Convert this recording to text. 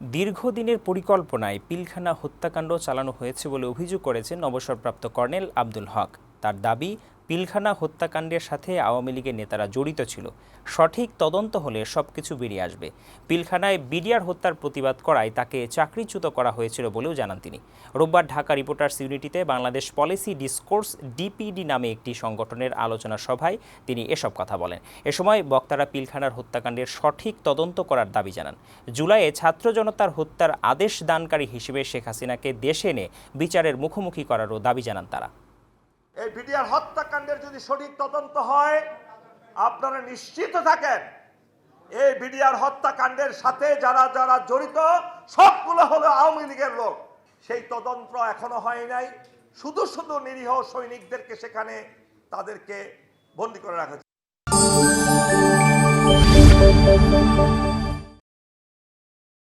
দীর্ঘদিনের পরিকল্পনায় পিলখানা হত্যাকাণ্ড চালানো হয়েছে বলে অভিযোগ করেছেন অবসরপ্রাপ্ত কর্নেল আব্দুল হক। তার দাবি পিলখানা হত্যাকাণ্ডের সাথে আওয়ামী লীগের নেতারা জড়িত ছিল। সঠিক তদন্ত হলে সবকিছু বেরিয়ে আসবে। পিলখানায় বিডিআর হত্যার প্রতিবাদ করায় তাকে চাকরিচ্যুত করা হয়েছিল বলেও জানান তিনি। রোববার ঢাকা রিপোর্টার্স ইউনিটিতে বাংলাদেশ পলিসি ডিসকোর্স ডিপিডি নামে একটি সংগঠনের আলোচনা সভায় তিনি এসব কথা বলেন। এ সময় বক্তারা পিলখানার হত্যাকাণ্ডের সঠিক তদন্ত করার দাবি জানান। জুলাইয়ে ছাত্র জনতার হত্যার আদেশ দানকারী হিসেবে শেখ হাসিনাকে দেশে এনে বিচারের মুখোমুখি করারও দাবি জানান তারা। এই বিডিআর হত্যাকাণ্ডের যদি সঠিক তদন্ত হয়, আপনারা নিশ্চিত থাকেন, এই বিডিআর হত্যাকাণ্ডের সাথে যারা যারা জড়িত, সবগুলো হলো আওয়ামী লীগের লোক সেই তদন্ত এখনও হয় নাই শুধু শুধু নিরীহ সৈনিকদেরকে সেখানে তাদেরকে বন্দি করে রাখা।